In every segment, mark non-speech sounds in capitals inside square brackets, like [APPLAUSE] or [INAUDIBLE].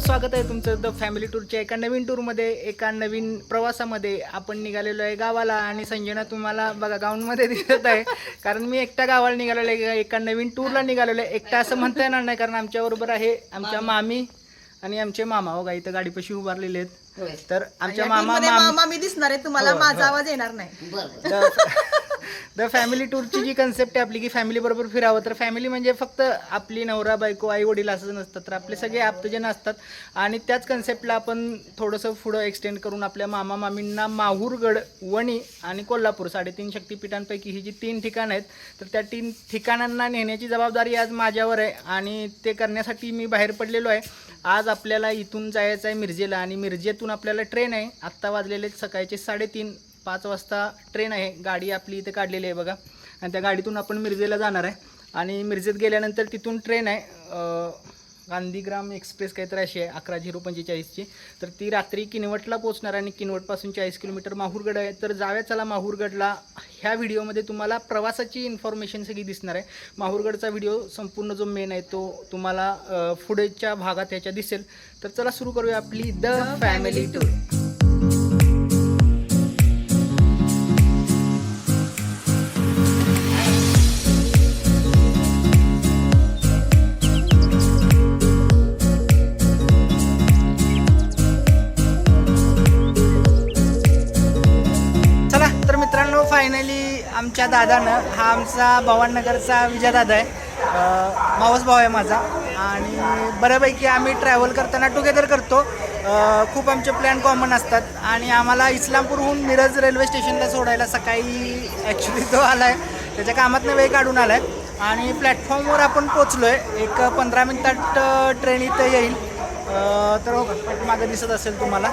स्वागत आहे तुमचं द फॅमिली टूरच्या एका नवीन टूरमध्ये एका नवीन प्रवासामध्ये. आपण निघालेलो आहे गावाला आणि संजना तुम्हाला बघा गाऊनमध्ये दिसत आहे. कारण मी एकटा गावाला निघालेलो आहे एका नवीन टूरला निघालेलो आहे. एकटा असं म्हणता येणार नाही कारण आमच्याबरोबर आहे आमच्या मामी. आणि आमचे मामा. हो इथं गाडीपाशी उभारलेले आहेत. तर आमच्या मामा मामी मामा मी दिसणार आहे तुम्हाला. होय, माझा होय. आवाज येणार नाही. द फॅमिली टूरची जी कन्सेप्ट आहे आपली की फॅमिली बरोबर फिरावं तर फॅमिली म्हणजे फक्त आपली नवरा बायको आई वडील असं नसतात तर आपले सगळे आप्तजन असतात. आणि त्याच कन्सेप्टला आपण थोडंसं पुढं एक्सटेंड करून आपल्या मामा मामींना माहूरगड वणी आणि कोल्हापूर साडेतीन शक्तिपीठांपैकी ही जी तीन ठिकाणं आहेत तर त्या तीन ठिकाणांना नेण्याची जबाबदारी आज माझ्यावर आहे. आणि ते करण्यासाठी मी बाहेर पडलेलो आहे. आज आपल्याला इथून जायचं आहे मिरजेला आणि मिरजेतून आपल्याला ट्रेन आहे. आत्ता वाजलेले सकाळचे साडेतीन. पाच वाजता ट्रेन आहे. गाडी आपली इथे काढलेली आहे बघा. आणि त्या गाडीतून आपण मिरजेला जाणार आहे. आणि मिरजेत गेल्यानंतर तिथून ट्रेन आहे. गांधीग्राम एक्सप्रेस काहीतरी अशी आहे अकरा झिरो पंचेचाळीसची. तर ती रात्री किनवटला पोहोचणार आणि किनवटपासून चाळीस किलोमीटर माहूरगड आहे. तर जाव्या चला माहूरगडला. ह्या व्हिडिओमध्ये तुम्हाला प्रवासाची इन्फॉर्मेशन सगळी दिसणार आहे. माहूरगडचा व्हिडिओ संपूर्ण जो मेन आहे तो तुम्हाला पुढेच्या भागात ह्याच्या दिसेल. तर चला सुरू करूया आपली द फॅमिली टूर दादानं हा आमचा भवाननगरचा विजय दादा आहे मावस भाऊ आहे माझा. आणि बऱ्यापैकी आम्ही ट्रॅव्हल करताना टुगेदर करतो. खूप आमचे प्लॅन कॉमन असतात. आणि आम्हाला इस्लामपूरहून मिरज रेल्वे स्टेशनला सोडायला सकाळी ॲक्च्युली तो आला आहे त्याच्या कामातनं वेळ काढून आला आहे आणि प्लॅटफॉर्मवर आपण पोचलो आहे एक पंधरा मिनिटात ट्रेन इथं येईल. तर हो मागं दिसत असेल तुम्हाला.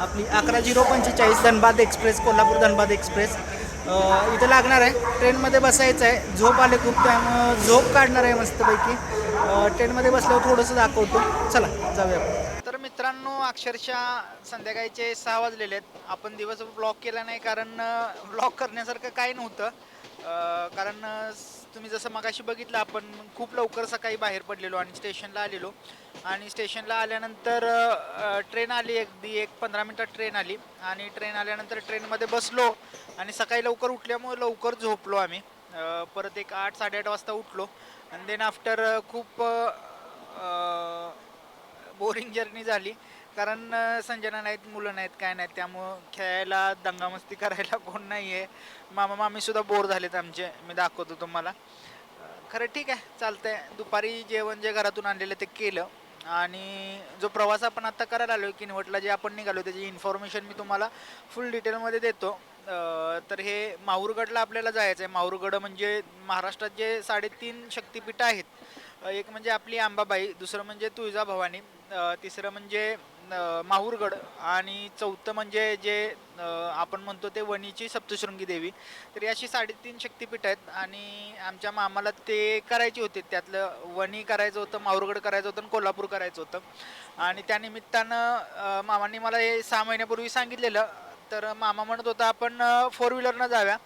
आपली अकरा झिरो पंचेचाळीस धनबाद एक्सप्रेस कोल्हापूर धनबाद एक्सप्रेस. इथं लागणार आहे. ट्रेनमध्ये बसायचं आहे. झोप आले खूप त्यामुळं झोप काढणार आहे मस्तपैकी. ट्रेनमध्ये बसल्यावर थोडंसं दाखवतो. चला जाऊया आपण. तर मित्रांनो अक्षरशः संध्याकाळचे सहा वाजलेले आहेत. आपण दिवस ब्लॉक केला नाही कारण ब्लॉक करण्यासारखं काही नव्हतं. कारण तुम्ही जसं मगाशी बघितलं आपण खूप लवकर सकाळी बाहेर पडलेलो आणि स्टेशनला आलेलो. आणि स्टेशनला आल्यानंतर ट्रेन आली अगदी एक पंधरा मिनटात ट्रेन आली. आणि ट्रेन आल्यानंतर ट्रेनमध्ये बसलो आणि सकाळी लवकर उठल्यामुळे लवकर झोपलो आम्ही. परत एक आठ साडेआठ वाजता उठलो. आणि देन आफ्टर खूप बोरिंग जर्नी झाली. कारण संजना नाहीत मुलं नाहीत काय नाहीत त्यामुळं खेळायला दंगामस्ती करायला कोण नाही आहे मामा मामी सुद्धा बोर झालेत आमचे. मी दाखवतो तुम्हाला. खरं ठीक आहे चालतंय. दुपारी जेवण जे घरातून आणलेलं ते केलं. आणि जो प्रवास आपण आता करायला आलो की निवटला जे आपण निघालो त्याची इन्फॉर्मेशन मी तुम्हाला फुल डिटेलमध्ये देतो. तर हे माहूरगडला आपल्याला जायचं आहे माहूरगड म्हणजे महाराष्ट्रात जे साडेतीन शक्तिपीठं आहेत. अ, एक म्हणजे आपली आंबाबाई दुसरं म्हणजे तुळजाभवानी अ, तिसरं म्हणजे माहूरगड आणि चौथं म्हणजे जे आपण म्हणतो ते वणीची सप्तशृंगी देवी. तर अशी साडेतीन शक्तिपीठ आहेत आणि आमच्या मामाला ते करायचे होते. त्यातलं वणी करायचं होतं माहूरगड करायचं होतं आणि कोल्हापूर करायचं होतं. आणि त्यानिमित्तानं मामांनी मला हे सहा महिन्यापूर्वी सांगितलेलं. तर मामा म्हणत होता आपण फोर व्हीलरनं जाव्या.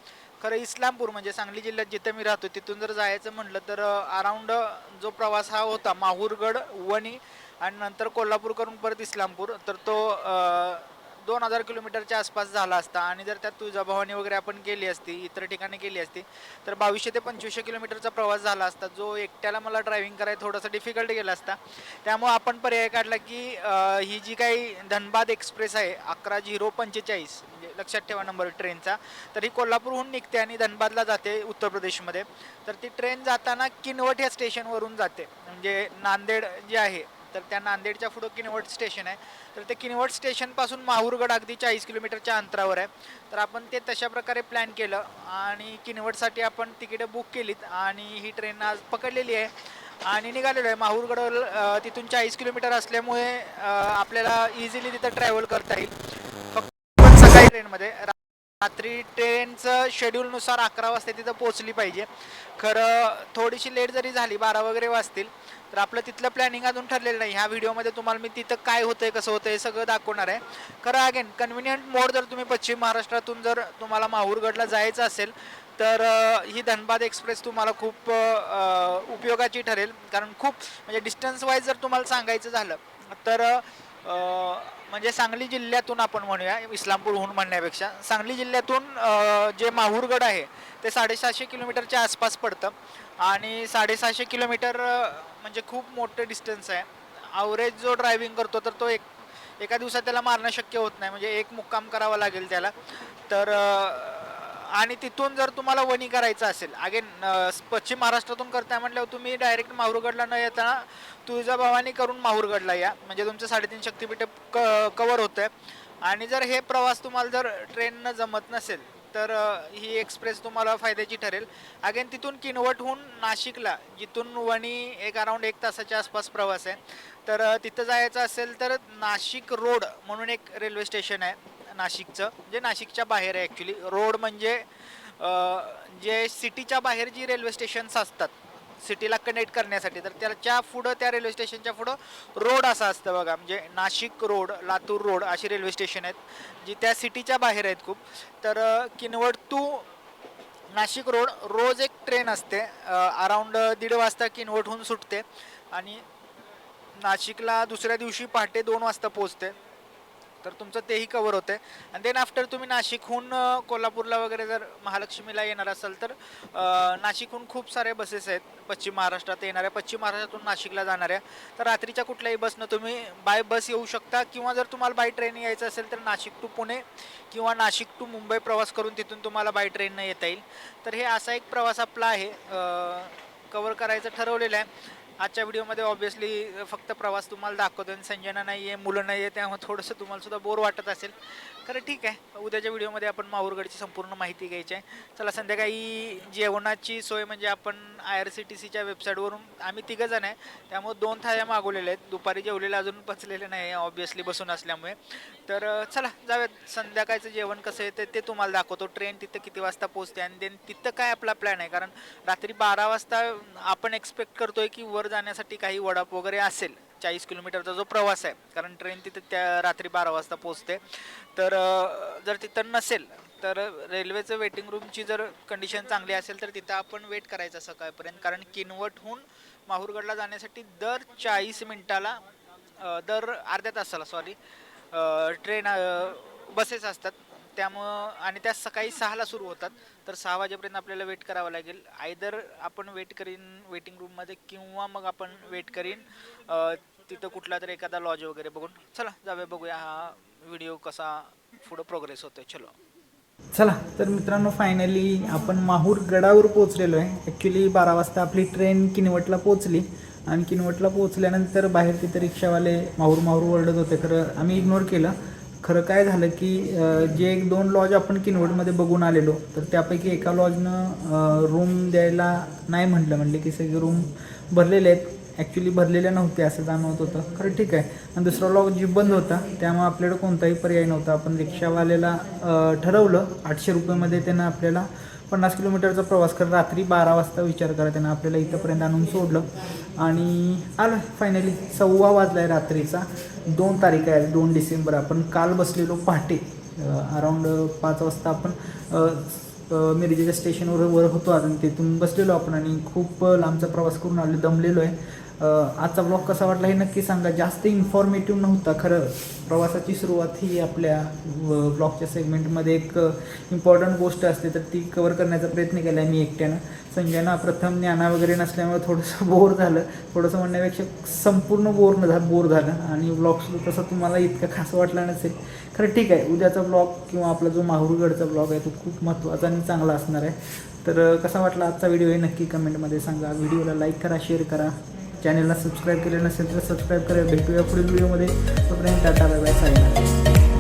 खरं इस्लामपूर म्हणजे सांगली जिल्ह्यात जिथे मी राहतो तिथून जर जायचं म्हटलं तर अराऊंड जो प्रवास हा होता माहूरगड वणी आणि नंतर कोल्हापूर करून परत इस्लामपूर. तर तो दोन हजार किलोमीटरच्या आसपास झाला असता. आणि जर त्यात तुळजाभवानी वगैरे आपण केली असती इतर ठिकाणी केली असती तर बावीसशे ते पंचवीसशे किलोमीटरचा प्रवास झाला असता. जो एकट्याला मला ड्रायव्हिंग करायला थोडासा डिफिकल्ट गेला असता. त्यामुळे आपण पर्याय काढला की ही जी काही धनबाद एक्सप्रेस आहे अकरा झिरो पंचेचाळीस म्हणजे लक्षात ठेवा नंबर ट्रेनचा तर ही कोल्हापूरहून निघते आणि धनबादला जाते उत्तर प्रदेशमध्ये. तर ती ट्रेन जाताना किनवट या स्टेशनवरून जाते. म्हणजे नांदेड जे आहे तर त्या नांदेडच्या पुढं किनवट स्टेशन आहे. तर ते किनवट स्टेशनपासून माहूरगड अगदी चाळीस किलोमीटरच्या अंतरावर आहे. तर आपण ते तशा प्रकारे प्लॅन केलं आणि किनवटसाठी आपण तिकीटं बुक केलीत आणि ही ट्रेन आज पकडलेली आहे. आणि निघालेलो आहे. माहूरगड तिथून चाळीस किलोमीटर असल्यामुळे आपल्याला इझिली तिथं ट्रॅव्हल करता येईल. फक्त सकाळी ट्रेनमध्ये रात्री ट्रेनचं शेड्यूलनुसार अकरा वाजता तिथं पोचली पाहिजे. खरं थोडीशी लेट जरी झाली बारा वगैरे वाजतील तर आपलं तिथलं प्लॅनिंग अजून ठरलेलं नाही. ह्या व्हिडिओमध्ये तुम्हाला मी तिथं काय होतंय कसं होतं हे सगळं दाखवणार आहे. खरं अगेन कन्व्हिनियंट मोड जर तुम्ही पश्चिम महाराष्ट्रातून जर तुम्हाला माहूरगडला जायचं असेल तर ही धनबाद एक्सप्रेस तुम्हाला खूप उपयोगाची ठरेल. कारण खूप म्हणजे डिस्टन्स वाईज जर तुम्हाला सांगायचं झालं तर म्हणजे सांगली जिल्ह्यातून आपण म्हणूया इस्लामपूरहून म्हणण्यापेक्षा. सांगली जिल्ह्यातून जे माहूरगड आहे ते साडेसहाशे किलोमीटरच्या आसपास पडतं. आणि साडेसहाशे किलोमीटर म्हणजे खूप मोठं डिस्टन्स आहे. आवरेज जो ड्रायव्हिंग करतो तर तो एक एका दिवसात त्याला मारणं शक्य होत नाही. म्हणजे एक मुक्काम करावा लागेल त्याला. तर आणि तिथून जर तुम्हाला वणी करायचं असेल अगेन पश्चिम महाराष्ट्रातून करताय म्हटल्यावर तुम्ही डायरेक्ट माहूरगडला न येताना तुळजाभवानी करून माहूरगडला या. म्हणजे तुमचं साडेतीन शक्तिपीठ क कवर होतं आहे आणि जर हे प्रवास तुम्हाला जर ट्रेननं जमत नसेल तर ही एक्सप्रेस तुम्हाला फायद्याची ठरेल. अगेन तिथून किनवटहून नाशिकला जिथून वणी एक अराऊंड एक तासाच्या आसपास प्रवास आहे. तर तिथं जायचं असेल तर नाशिक रोड म्हणून एक रेल्वे स्टेशन आहे. नाशिकचं जे नाशिकच्या बाहेर आहे ॲक्च्युली रोड म्हणजे जे सिटीच्या बाहेर जी रेल्वे स्टेशन्स असतात सिटीला कनेक्ट करण्यासाठी तर त्याच्या पुढं त्या रेल्वे स्टेशनच्या पुढं रोड असं असतं बघा. म्हणजे नाशिक रोड लातूर रोड अशी रेल्वे स्टेशन आहेत जी त्या सिटीच्या बाहेर आहेत खूप. तर किनवट टू नाशिक रोड रोज एक ट्रेन असते अराऊंड दीड वाजता किनवटहून सुटते आणि नाशिकला दुसऱ्या दिवशी पहाटे दोन वाजता पोचते तर तुमचं तेही कवर होते आणि देन आफ्टर तुम्ही नाशिकहून कोल्हापूरला वगैरे जर महालक्ष्मीला येणार असाल तर नाशिकहून खूप सारे बसेस आहेत. पश्चिम महाराष्ट्रात येणाऱ्या पश्चिम महाराष्ट्रातून नाशिकला जाणाऱ्या. तर रात्रीच्या कुठल्याही बसनं तुम्ही बाय बस येऊ शकता. किंवा जर तुम्हाला बाय ट्रेन यायचं असेल तर नाशिक टू पुणे किंवा नाशिक टू मुंबई प्रवास करून तिथून तुम्हाला बाय ट्रेननं येता येईल. तर हे असा एक प्रवास आपला आहे. कवर करायचं ठरवलेलं आहे. आजच्या व्हिडिओमध्ये ऑब्व्हियसली फक्त प्रवास तुम्हाला दाखवतो आणि संजना नाही आहे मुलं नाही आहे त्यामुळे थोडंसं तुम्हाला सुद्धा बोर वाटत असेल. खरं ठीक आहे. उद्याच्या व्हिडिओमध्ये आपण माहूरगडची संपूर्ण माहिती घ्यायची आहे. चला संध्याकाळी जेवणाची सोय म्हणजे आपण आय आर सी टी सीच्या वेबसाईटवरून आम्ही तिघं जण आहे. त्यामुळे दोन थाळ्या मागवलेल्या आहेत. दुपारी जेवलेलं अजून पचलेले नाही आहे ऑब्व्हियसली बसून असल्यामुळे. तर चला जाऊयात. संध्याकाळचं जेवण कसं येतं ते तुम्हाला दाखवतो. ट्रेन तिथं किती वाजता पोहोचते आणि देन तिथं काय आपला प्लॅन आहे? कारण रात्री बारा वाजता आपण एक्सपेक्ट करतोय की वर जाण्यासाठी काही वडाप वगैरे असेल चाळीस किलोमीटरचा जो प्रवास आहे कारण ट्रेन तिथे त्या रात्री बारा वाजता पोचते तर जर तिथं नसेल तर रेल्वेचं वेटिंग रूमची जर कंडिशन चांगली असेल तर तिथं आपण वेट करायचं सकाळपर्यंत. कारण किनवटहून माहूरगडला जाण्यासाठी दर चाळीस मिनिटाला दर अर्ध्या तासाला सॉरी ट्रेन बसेस असतात. त्यामुळं आणि त्या सकाळी सहाला सुरू होतात. तर सहा वाजेपर्यंत आपल्याला वेट करावं लागेल. आयदर आपण वेट करीन वेटिंग रूममध्ये किंवा मग आपण वेट करीन तिथं कुठला तरी एखादा लॉज वगैरे बघून. चला जाऊया बघूया हा व्हिडिओ कसा पुढं प्रोग्रेस होतोय. चलो. चला तर मित्रांनो फायनली आपण माहूर गडावर पोचलेलो आहे. ॲक्च्युली बारा वाजता आपली ट्रेन किनवटला पोचली आणि किनवटला पोचल्यानंतर बाहेर तिथे रिक्षावाले माहूर माहूर ओरडत होते. तर आम्ही इग्नोर केलं. खरं काय झालं की जे एक दोन लॉज आपण किनवटमध्ये बघून आलेलो तर त्यापैकी एका लॉजनं रूम द्यायला नाही म्हटलं. म्हणले की सगळे रूम भरलेले आहेत. ॲक्च्युली भरलेल्या नव्हते असं जाणवत होतं. खरं ठीक आहे. आणि दुसरा लॉज जी बंद होता त्यामुळे आपल्याकडे कोणताही पर्याय नव्हता. आपण रिक्षावाल्याला ठरवलं आठशे रुपयेमध्ये त्यानं आपल्याला पन्नास किलोमीटरचा प्रवास कर रात्री बारा वाजता विचार करा त्यानं. आपल्याला इथंपर्यंत आणून सोडलं. आणि आलं फायनली सव्वा वाजला आहे रात्रीचा. दोन तारीख आहे दोन डिसेंबर. आपण काल बसलेलो पहाटे. अराऊंड पाच वाजता आपण मिरजेच्या स्टेशनवर वर होतो. आणि तिथून बसलेलो आपण. आणि खूप लांबचा प्रवास करून आलो दमलेलो आहे. आजचा ब्लॉग कसा वाटला हे नक्की सांगा. जास्त इन्फॉर्मेटिव्ह नव्हता खरं. प्रवासाची सुरुवात ही आपल्या ब्लॉगच्या सेगमेंटमध्ये एक इम्पॉर्टंट गोष्ट असते. तर ती कवर करण्याचा प्रयत्न केला आहे मी एकट्यानं. संजयना प्रथम ज्ञाना वगैरे नसल्यामुळे थोडंसं [LAUGHS] बोर झालं. थोडंसं म्हणण्यापेक्षा संपूर्ण बोर न झालं बोर झालं. आणि ब्लॉग तसं तुम्हाला इतकं खास वाटला नसेल. खरं ठीक आहे. उद्याचा ब्लॉग किंवा आपला जो माहूरगडचा ब्लॉग आहे तो खूप महत्त्वाचा आणि चांगला असणार आहे. तर कसा वाटला आजचा व्हिडिओ हे नक्की कमेंटमध्ये सांगा. व्हिडिओला लाईक करा शेअर करा. चॅनलला सबस्क्राईब केले नसेल तर सबस्क्राईब करा भेटूया पुढील व्हिडिओमध्ये. तोपर्यंत टाटा बाय बाय सायना